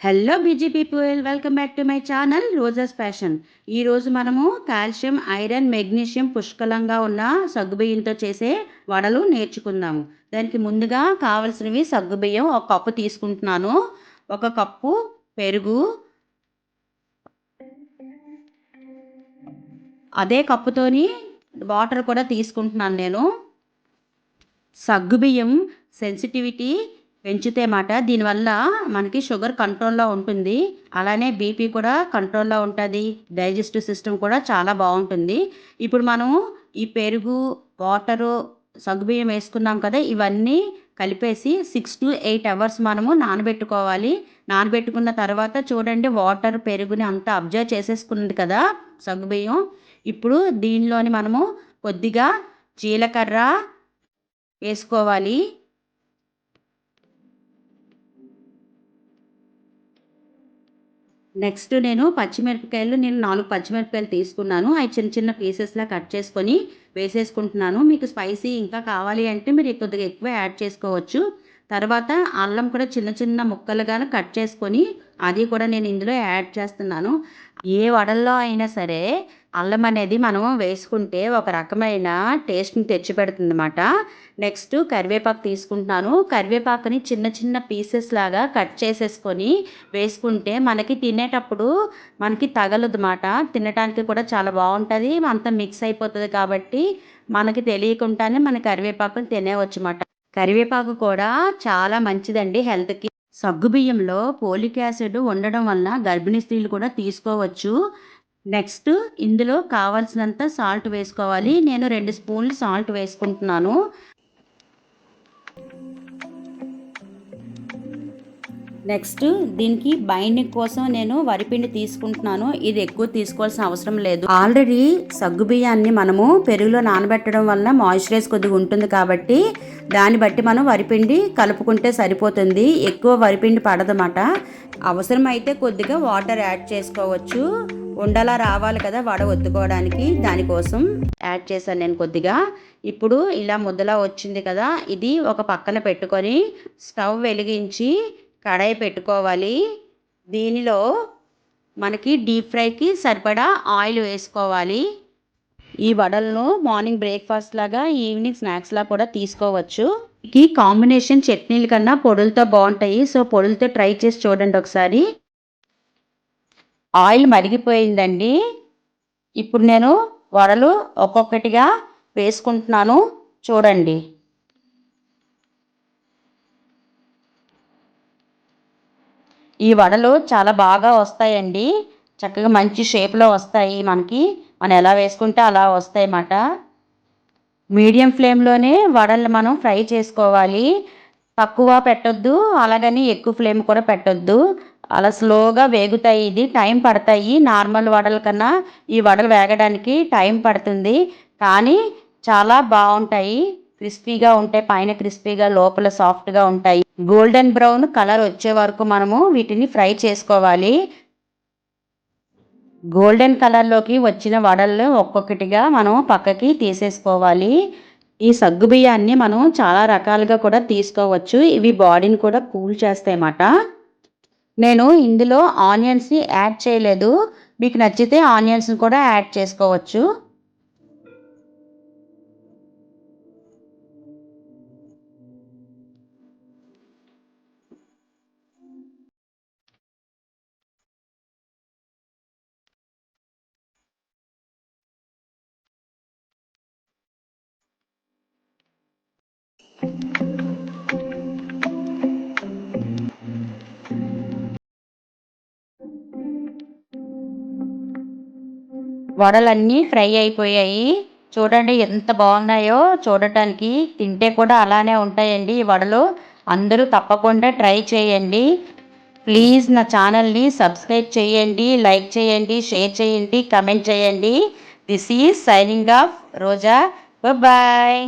Hello busy people welcome back to my channel Roja's fashion ఈరోజు మనము calcium iron magnesium పుష్కలంగా ఉన్న సగ్గుబియ్యంతో చేసే వడలు నేర్చుకుందాము. దానికి ముందుగా కావలసినవి సగ్గుబియ్యం ఒక కప్పు తీసుకుంటున్నాను. ఒక కప్పు పెరుగు. అదే కప్పుతోని వాటర్ కూడా తీసుకుంటున్నాను నేను. సగ్గుబియ్యం సెన్సిటివిటీ పెంచితే మాట దీనివల్ల మనకి షుగర్ కంట్రోల్లో ఉంటుంది. అలానే బీపీ కూడా కంట్రోల్లో ఉంటుంది. డైజెస్టివ్ సిస్టమ్ కూడా చాలా బాగుంటుంది. ఇప్పుడు మనం ఈ పెరుగు వాటరు సగ్గుబియ్యం వేసుకున్నాం కదా ఇవన్నీ కలిపేసి సిక్స్ టు ఎయిట్ అవర్స్ మనము నానబెట్టుకోవాలి. నానబెట్టుకున్న తర్వాత చూడండి వాటర్ పెరుగుని అంతా అబ్జర్వ్ చేసేసుకుంది కదా సగ్గుబియ్యం. ఇప్పుడు దీనిలోని మనము కొద్దిగా జీలకర్ర వేసుకోవాలి. నెక్స్ట్ నేను పచ్చిమిరపకాయలు నేను నాలుగు పచ్చిమిరపకాయలు తీసుకున్నాను. అవి చిన్న చిన్న పీసెస్లా కట్ చేసుకొని వేసేసుకుంటున్నాను. మీకు స్పైసీ ఇంకా కావాలి అంటే మీరు కొద్దిగా ఎక్కువ యాడ్ చేసుకోవచ్చు. తర్వాత అల్లం కూడా చిన్న చిన్న ముక్కలుగా కట్ చేసుకొని అది కూడా నేను ఇందులో యాడ్ చేస్తున్నాను. ఏ వడల్లో అయినా సరే అల్లం అనేది మనం వేసుకుంటే ఒక రకమైన టేస్ట్ని తెచ్చిపెడుతుంది అనమాట నెక్స్ట్ కరివేపాకు తీసుకుంటున్నాను. కరివేపాకుని చిన్న చిన్న పీసెస్ లాగా కట్ చేసేసుకొని వేసుకుంటే మనకి తినేటప్పుడు మనకి తగలదు మాట తినడానికి కూడా చాలా బాగుంటుంది. అంతా మిక్స్ అయిపోతుంది కాబట్టి మనకి తెలియకుండానే మన కరివేపాకుని తినేవచ్చు అన్నమాట కరివేపాకు కూడా చాలా మంచిదండి హెల్త్కి. సగ్గుబియ్యంలో పోలిక్ యాసిడ్ ఉండడం వలన గర్భిణీ స్త్రీలు కూడా తీసుకోవచ్చు. నెక్స్ట్ ఇందులో కావాల్సినంత సాల్ట్ వేసుకోవాలి. నేను రెండు స్పూన్లు సాల్ట్ వేసుకుంటున్నాను. నెక్స్ట్ దీనికి బైండింగ్ కోసం నేను వరిపిండి తీసుకుంటున్నాను. ఇది ఎక్కువ తీసుకోవాల్సిన అవసరం లేదు. ఆల్రెడీ సగ్గు బియ్యాన్ని మనము పెరుగులో నానబెట్టడం వల్ల మాయిశ్చరైజ్ కొద్దిగా ఉంటుంది కాబట్టి దాన్ని బట్టి మనం వరిపిండి కలుపుకుంటే సరిపోతుంది. ఎక్కువ వరిపిండి పడదన్నమాట. అవసరమైతే కొద్దిగా వాటర్ యాడ్ చేసుకోవచ్చు. ఉండలా రావాలి కదా వడ ఒత్తుకోవడానికి దానికోసం. యాడ్ చేశాను నేను కొద్దిగా. ఇప్పుడు ఇలా ముద్దలా వచ్చింది కదా ఇది ఒక పక్కన పెట్టుకొని స్టవ్ వెలిగించి కడాయి పెట్టుకోవాలి. దీనిలో మనకి డీప్ ఫ్రైకి సరిపడా ఆయిల్ వేసుకోవాలి. ఈ వడలను మార్నింగ్ బ్రేక్ఫాస్ట్ లాగా ఈవినింగ్ స్నాక్స్లా కూడా తీసుకోవచ్చు. ఈ కాంబినేషన్ చట్నీల కన్నా పొడులతో బాగుంటాయి. సో పొడులతో ట్రై చేసి చూడండి ఒకసారి. ఆయిల్ మరిగిపోయిందండి. ఇప్పుడు నేను వడలు ఒక్కొక్కటిగా వేసుకుంటున్నాను. చూడండి. ఈ వడలు చాలా బాగా వస్తాయండి. చక్కగా మంచి షేప్లో వస్తాయి మనకి. మనం ఎలా వేసుకుంటే అలా వస్తాయి అన్నమాట మీడియం ఫ్లేమ్లోనే వడలు మనం ఫ్రై చేసుకోవాలి. తక్కువ పెట్టొద్దు అలాగని ఎక్కువ ఫ్లేమ్ కూడా పెట్టొద్దు. అలా స్లోగా వేగుతాయి ఇది టైం పడతాయి. నార్మల్ వడల కన్నా ఈ వడలు వేగడానికి టైం పడుతుంది. కానీ చాలా బాగుంటాయి. క్రిస్పీగా ఉంటాయి పైన క్రిస్పీగా లోపల సాఫ్ట్గా ఉంటాయి. గోల్డెన్ బ్రౌన్ కలర్ వచ్చే వరకు మనము వీటిని ఫ్రై చేసుకోవాలి. గోల్డెన్ కలర్లోకి వచ్చిన వడలు ఒక్కొక్కటిగా మనం పక్కకి తీసేసుకోవాలి. ఈ సగ్గు బియ్యాన్ని మనం చాలా రకాలుగా కూడా తీసుకోవచ్చు. ఇవి బాడీని కూడా కూల్ చేస్తాయన్నమాట. నేను ఇందులో ఆనియన్స్ని యాడ్ చేయలేదు. మీకు నచ్చితే ఆనియన్స్ని కూడా యాడ్ చేసుకోవచ్చు. వడలన్నీ ఫ్రై అయిపోయాయి. చూడండి ఎంత బాగున్నాయో. చూడటానికి తింటే కూడా అలానే ఉంటాయండి ఈ వడలు. అందరూ తప్పకుండా ట్రై చేయండి. ప్లీజ్ నా ఛానల్ని సబ్స్క్రైబ్ చేయండి లైక్ చేయండి షేర్ చేయండి కమెంట్ చేయండి. This is signing off Roja. Bye